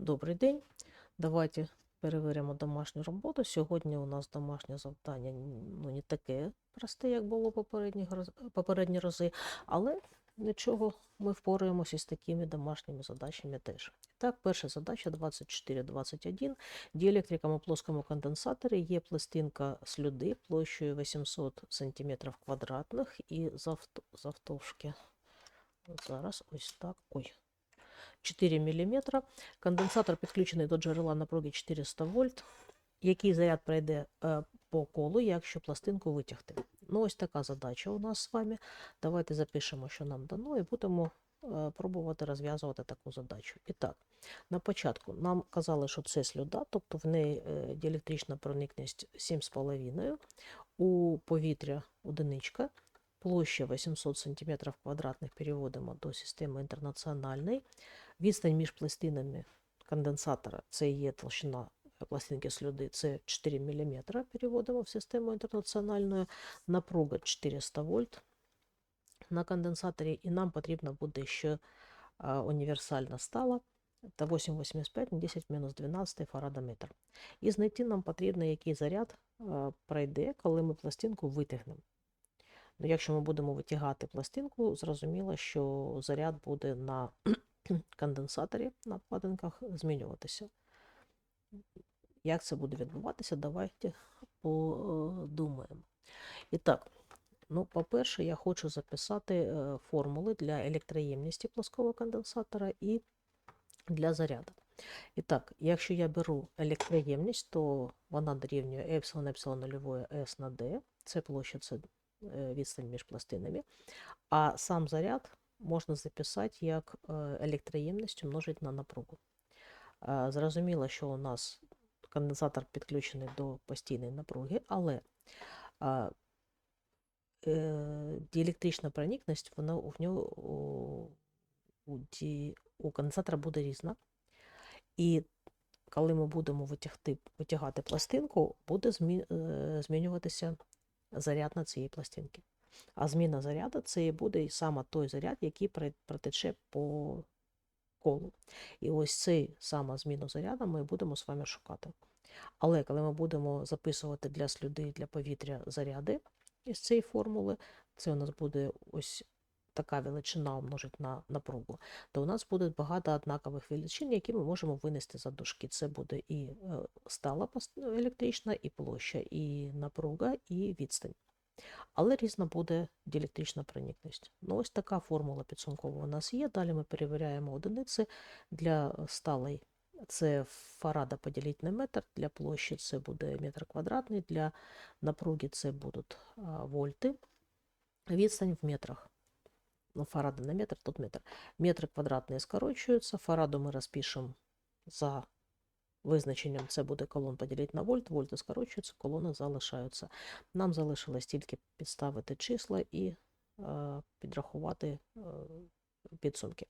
Добрий день. Давайте перевіримо домашню роботу. Сьогодні у нас домашнє завдання ну, не таке просте, як було попередні, попередні рази, але нічого, ми впораємося з такими домашніми задачами теж. Так, перша задача 24-21. Діелектрикам у плоскому конденсаторі є пластинка слюди площею 800 см квадратних і завт- завтовшки. Зараз ось так. Ой. 4 мм. Конденсатор підключений до джерела напруги 400 вольт. Який заряд пройде е, по колу, якщо пластинку витягти? Ну, ось така задача у нас з вами. Давайте запишемо, що нам дано, і будемо е, пробувати розв'язувати таку задачу. І так, на початку нам казали, що це слюда, тобто в неї е, діелектрична проникність 7,5, у повітря одиничка, площа 800 см квадратних переводимо до системи інтернаціональної. Відстань між пластинами конденсатора це є толщина пластинки слюди, це 4 мм. Переводимо в систему інтернаціональну. Напруга 400 вольт на конденсаторі, і нам потрібно буде ще універсальна стала та 8,85 на 10 мінус 12 фарадометр. І знайти нам потрібно, який заряд пройде, коли ми пластинку витягнемо. Ну, якщо ми будемо витягати пластинку, зрозуміло, що заряд буде на конденсаторі на вкладинках змінюватися. Як це буде відбуватися, давайте подумаємо. І так, ну, по-перше, я хочу записати е, формули для електроємності плоскового конденсатора і для заряду. І так, якщо я беру електроємність, то вона дорівнює епсилон нульової S на D, це площа, це відстань між пластинами, а сам заряд можна записати як електроємність умножить на напругу. Е, Зрозуміло, що у нас конденсатор підключений до постійної напруги, але е, діелектрична проникність вона в нього у, у, ді, у конденсатора буде різна. І коли ми будемо витягти, витягати пластинку, буде е, змінюватися заряд на цієї пластинки. А зміна заряду це буде саме той заряд, який протече по колу. І ось цей саме зміну заряду ми будемо з вами шукати. Але коли ми будемо записувати для слюди для повітря заряди із цієї формули, це у нас буде ось така величина умножить на напругу, то у нас буде багато однакових величин, які ми можемо винести за дужки. Це буде і е, стала електрична, і площа, і напруга, і відстань. Але різна буде діелектрична проникність. Ну, ось така формула підсумкова у нас є. Далі ми перевіряємо одиниці для сталої. Це фарада поділити на метр, для площі це буде метр квадратний, для напруги це будуть вольти. Відстань в метрах. Фарада на метр, тут метр. Метри квадратні скорочуються. Фараду ми розпишемо за визначенням. Це буде колон поділити на вольт. Вольти скорочуються, колони залишаються. Нам залишилось тільки підставити числа і е, підрахувати е, підсумки.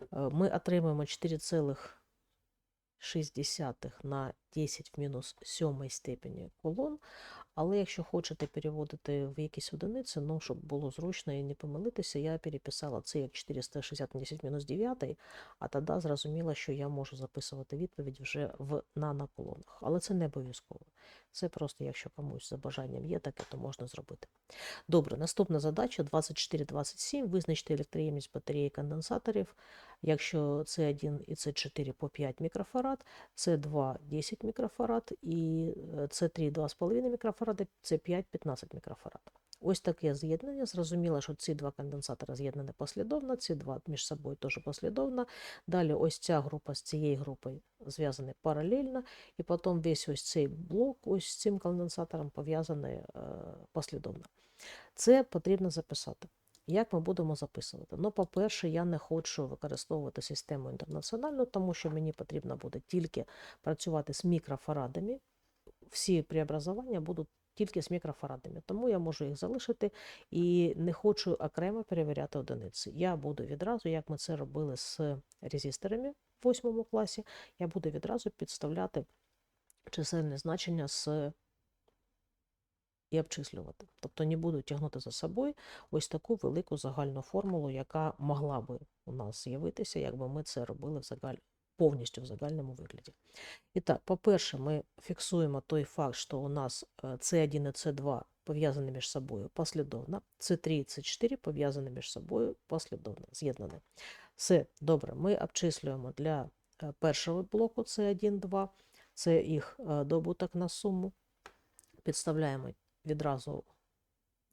Е, Ми отримаємо 4,6 на 10 в мінус 7 степені колон. Але якщо хочете переводити в якісь одиниці, ну, щоб було зручно і не помилитися, я переписала це як 460 на 10 мінус 9, а тоді зрозуміла, що я можу записувати відповідь вже в наноколонах. Але це не обов'язково. Це просто, якщо комусь за бажанням є таке, то можна зробити. Добре, наступна задача 24-27. Визначте електроємність батареї конденсаторів. Якщо С1 і С4 по 5 мікрофарад, С2 10 мікрофарад і е, С3 2,5 мікрофарада, С5 15 мікрофарад. Ось таке з'єднання. Зрозуміло, що ці два конденсатори з'єднані послідовно, ці два між собою теж послідовно. Далі ось ця група з цією групою зв'язані паралельно, і потім весь ось цей блок ось з цим конденсатором пов'язаний е, послідовно. Це потрібно записати. Як ми будемо записувати? Ну, по-перше, я не хочу використовувати систему інтернаціональну, тому що мені потрібно буде тільки працювати з мікрофарадами. Всі преобразування будуть тільки з мікрофарадами, тому я можу їх залишити і не хочу окремо перевіряти одиниці. Я буду відразу, як ми це робили з резисторами в 8 класі, я буду відразу підставляти чисельне значення з і обчислювати. Тобто не буду тягнути за собою ось таку велику загальну формулу, яка могла би у нас з'явитися, якби ми це робили в загаль... повністю в загальному вигляді. І так, по-перше, ми фіксуємо той факт, що у нас е, C1 і C2 пов'язані між собою послідовно, С3 і С4 пов'язані між собою послідовно, з'єднані. Все, добре, ми обчислюємо для е, першого блоку C1, 2, це їх е, добуток на суму. Підставляємо відразу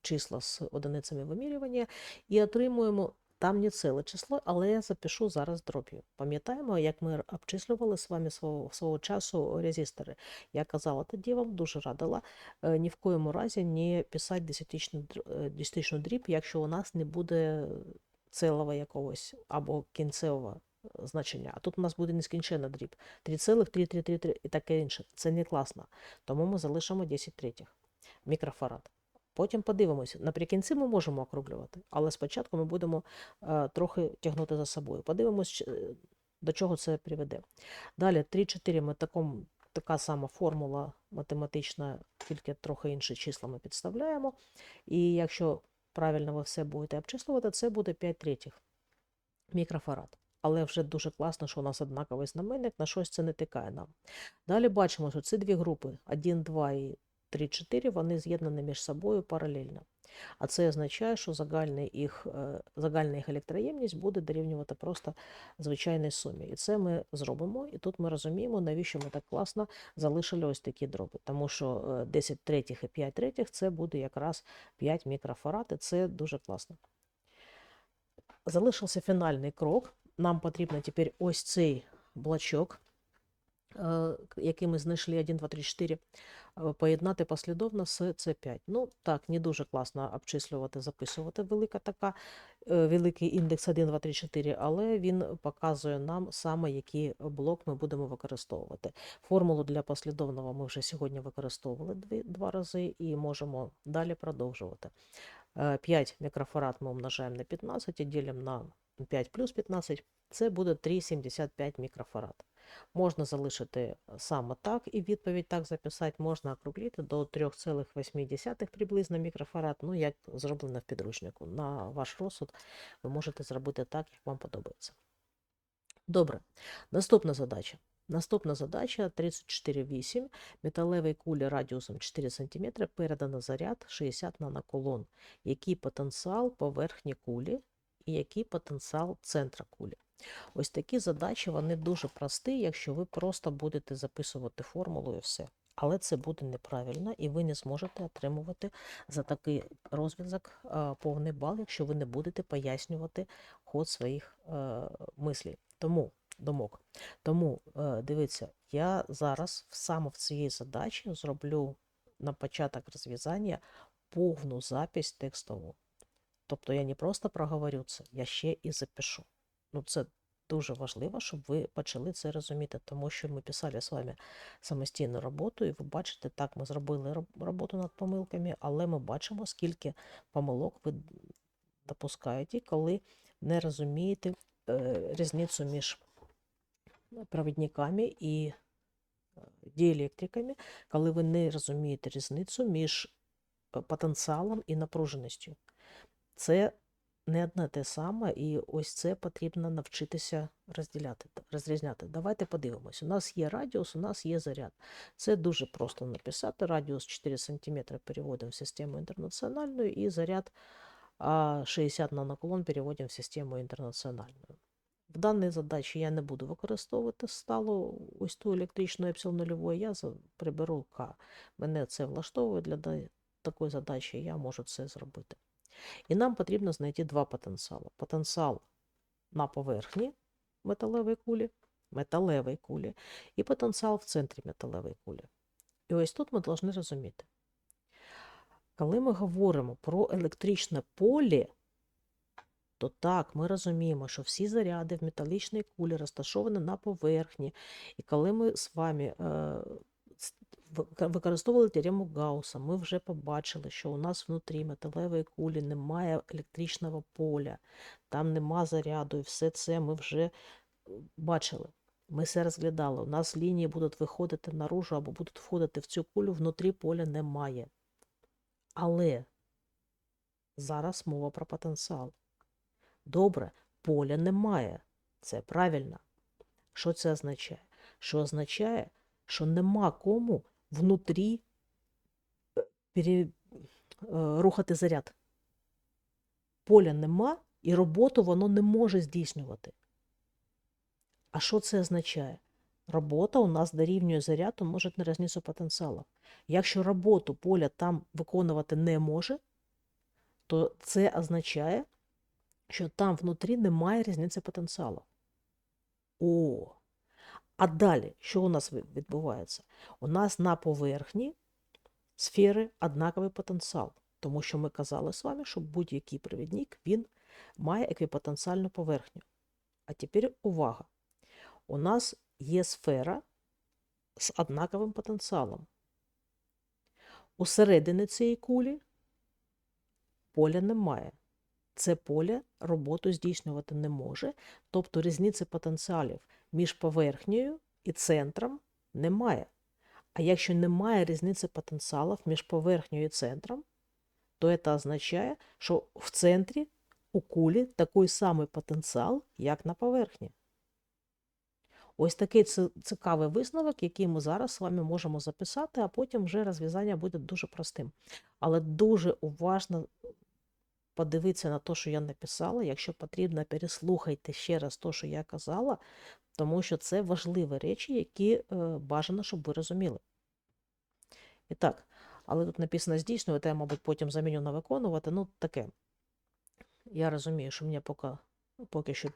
числа з одиницями вимірювання і отримуємо там не ціле число, але я запишу зараз дроб'ю. Пам'ятаємо, як ми обчислювали з вами свого, свого часу резистори. Я казала тоді вам, дуже радила, е, ні в коєму разі не писати е, десятичну дріб, якщо у нас не буде цілого якогось або кінцевого е, значення. А тут у нас буде нескінченна дріб. 3,333 і таке інше. Це не класно. Тому ми залишимо 10 третіх мікрофарад. Потім подивимося. Наприкінці ми можемо округлювати, але спочатку ми будемо е, трохи тягнути за собою. Подивимось, е, до чого це приведе. Далі 3-4 ми таком, така сама формула математична, тільки трохи інші числа ми підставляємо. І якщо правильно ви все будете обчислювати, це буде 5 третіх мікрофарад. Але вже дуже класно, що у нас однаковий знаменник, на щось це не тикає нам. Далі бачимо, що ці дві групи 1, 2 і 3, 4, вони з'єднані між собою паралельно. А це означає, що загальний їх, е, загальна їх електроємність буде дорівнювати просто звичайній сумі. І це ми зробимо. І тут ми розуміємо, навіщо ми так класно залишили ось такі дроби. Тому що е, 10 третіх і 5 третіх це буде якраз 5 мікрофарад, і це дуже класно. Залишився фінальний крок. Нам потрібно тепер ось цей блочок, е, який ми знайшли 1, 2, 3, 4, е, поєднати послідовно з C5. Ну, так, не дуже класно обчислювати, записувати велика така, е, великий індекс 1, 2, 3, 4, але він показує нам саме, який блок ми будемо використовувати. Формулу для послідовного ми вже сьогодні використовували дві, два рази і можемо далі продовжувати. Е, 5 мікрофарад ми умножаємо на 15 і ділимо на 5 плюс 15, це буде 3,75 мікрофарад. Можна залишити саме так і відповідь так записати, можна округлити до 3,8 приблизно мікрофарад, ну як зроблено в підручнику. На ваш розсуд ви можете зробити так, як вам подобається. Добре, наступна задача. Наступна задача 34,8. Металевій кулі радіусом 4 см передано заряд 60 наноколон. Який потенціал поверхні кулі і який потенціал центра кулі. Ось такі задачі, вони дуже прості, якщо ви просто будете записувати формулу і все. Але це буде неправильно, і ви не зможете отримувати за такий розв'язок повний бал, якщо ви не будете пояснювати ход своїх е, мислів. Тому, думок. Тому е, дивіться, я зараз саме в цій задачі зроблю на початок розв'язання повну запись текстову. Тобто я не просто проговорю це, я ще і запишу. Ну, це дуже важливо, щоб ви почали це розуміти, тому що ми писали з вами самостійну роботу, і ви бачите, так, ми зробили роботу над помилками, але ми бачимо, скільки помилок ви допускаєте, коли не розумієте е, різницю між провідниками і е, діелектриками, коли ви не розумієте різницю між е, потенціалом і напруженістю. Це не одне те саме, і ось це потрібно навчитися розділяти, розрізняти. Давайте подивимось. У нас є радіус, у нас є заряд. Це дуже просто написати. Радіус 4 см переводимо в систему інтернаціональну, і заряд а, 60 наноколон переводимо в систему інтернаціональну. В даній задачі я не буду використовувати стало ось ту електричну епсилон нульової, я приберу К. Мене це влаштовує для такої задачі, я можу це зробити. І нам потрібно знайти два потенціали. Потенціал на поверхні металевої кулі, металевої кулі, і потенціал в центрі металевої кулі. І ось тут ми повинні розуміти. Коли ми говоримо про електричне поле, то так, ми розуміємо, що всі заряди в металічній кулі розташовані на поверхні. І коли ми з вами е, використовували теорему Гаусса, ми вже побачили, що у нас внутрі металевої кулі немає електричного поля, там нема заряду, і все це ми вже е, бачили. Ми все розглядали. У нас лінії будуть виходити наружу або будуть входити в цю кулю, внутрі поля немає. Але зараз мова про потенціал. Добре, поля немає. Це правильно. Що це означає? Що означає, що нема кому внутрі е, пере... е, рухати заряд. Поля нема, і роботу воно не може здійснювати. А що це означає? Робота у нас дорівнює заряд умножить на різницю потенціалу. Якщо роботу поля там виконувати не може, то це означає, що там внутрі немає різниці потенціалу. О! А далі, що у нас відбувається? У нас на поверхні сфери однаковий потенціал, тому що ми казали з вами, що будь-який провідник він має еквіпотенціальну поверхню. А тепер увага. У нас є сфера з однаковим потенціалом. Усередині цієї кулі поля немає. Це поле роботу здійснювати не може, тобто різниці потенціалів між поверхнею і центром немає. А якщо немає різниці потенціалів між поверхнею і центром, то це означає, що в центрі у кулі такий самий потенціал, як на поверхні. Ось такий цікавий висновок, який ми зараз з вами можемо записати, а потім вже розв'язання буде дуже простим. Але дуже уважно подивіться на те, що я написала. Якщо потрібно, переслухайте ще раз те, що я казала, тому що це важливі речі, які е, бажано, щоб ви розуміли. І так, але тут написано здійснювати, я, мабуть, потім заміню на виконувати. Ну, таке. Я розумію, що мені поки, поки що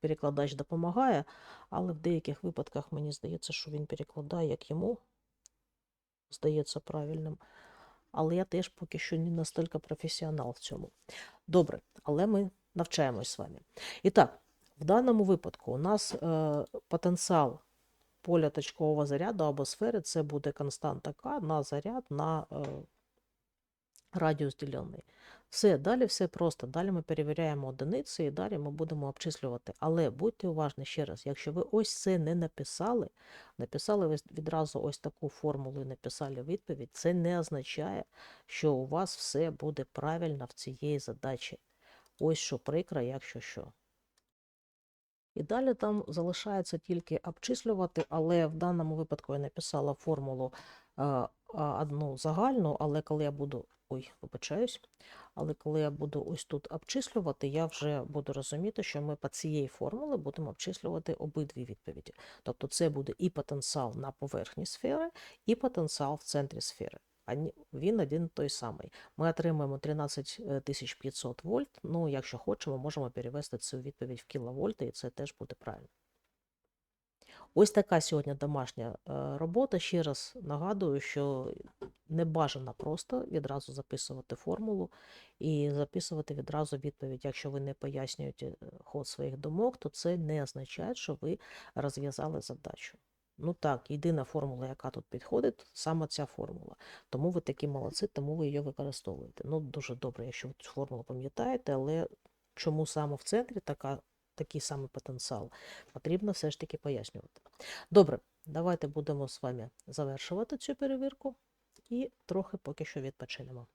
перекладач допомагає, але в деяких випадках мені здається, що він перекладає, як йому здається правильним. Але я теж поки що не настільки професіонал в цьому. Добре, але ми навчаємось з вами. І так, в даному випадку у нас е, потенціал поля точкового заряду або сфери це буде константа К на заряд на е, радіус ділений. Все, далі все просто. Далі ми перевіряємо одиниці і далі ми будемо обчислювати. Але будьте уважні ще раз, якщо ви ось це не написали, написали відразу ось таку формулу і написали відповідь, це не означає, що у вас все буде правильно в цієї задачі. Ось що прикро, якщо що. І далі там залишається тільки обчислювати, але в даному випадку я написала формулу е, одну загальну, але коли я буду. Ой, вибачаюсь. Але коли я буду ось тут обчислювати, я вже буду розуміти, що ми по цієї формули будемо обчислювати обидві відповіді. Тобто це буде і потенціал на поверхні сфери, і потенціал в центрі сфери. Він один той самий. Ми отримаємо 13500 вольт. Ну, якщо хочемо, можемо перевести цю відповідь в кіловольти, і це теж буде правильно. Ось така сьогодні домашня е, робота. Ще раз нагадую, що не бажано просто відразу записувати формулу і записувати відразу відповідь. Якщо ви не пояснюєте е, ход своїх думок, то це не означає, що ви розв'язали задачу. Ну так, єдина формула, яка тут підходить, саме ця формула. Тому ви такі молодці, тому ви її використовуєте. Ну, дуже добре, якщо ви цю формулу пам'ятаєте, але чому саме в центрі така, такий самий потенціал, потрібно все ж таки пояснювати. Добре, давайте будемо з вами завершувати цю перевірку і трохи поки що відпочинемо.